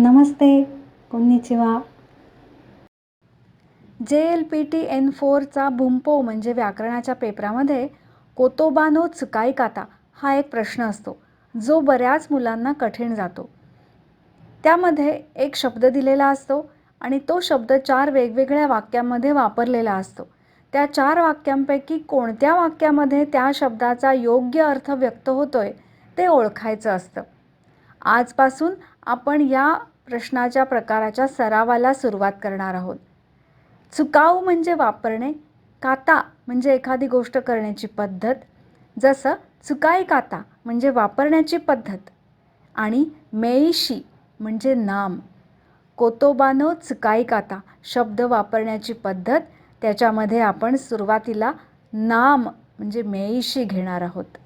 नमस्ते कोन्निचिवा. J L P T N फोरचा भुंपो म्हणजे व्याकरणाच्या पेपरामध्ये कोतोबानो चुकाई काता हा एक प्रश्न असतो जो बऱ्याच मुलांना कठीण जातो. त्यामध्ये एक शब्द दिलेला असतो आणि तो शब्द चार वेगवेगळ्या वाक्यांमध्ये वापरलेला असतो. त्या चार वाक्यांपैकी कोणत्या वाक्यामध्ये त्या शब्दाचा योग्य अर्थ व्यक्त होतोय ते ओळखायचं असतं. आजपासून आपण या प्रश्नाच्या प्रकाराच्या सरावाला सुरुवात करणार आहोत. चुकाऊ म्हणजे वापरणे काता म्हणजे एखादी गोष्ट करण्याची पद्धत जसं चुकाई काता म्हणजे वापरण्याची पद्धत आणि मेईशी म्हणजे नाम. कोतोबानो चुकाई काता शब्द वापरण्याची पद्धत त्याच्यामध्ये आपण सुरुवातीला नाम म्हणजे मेईशी घेणार आहोत.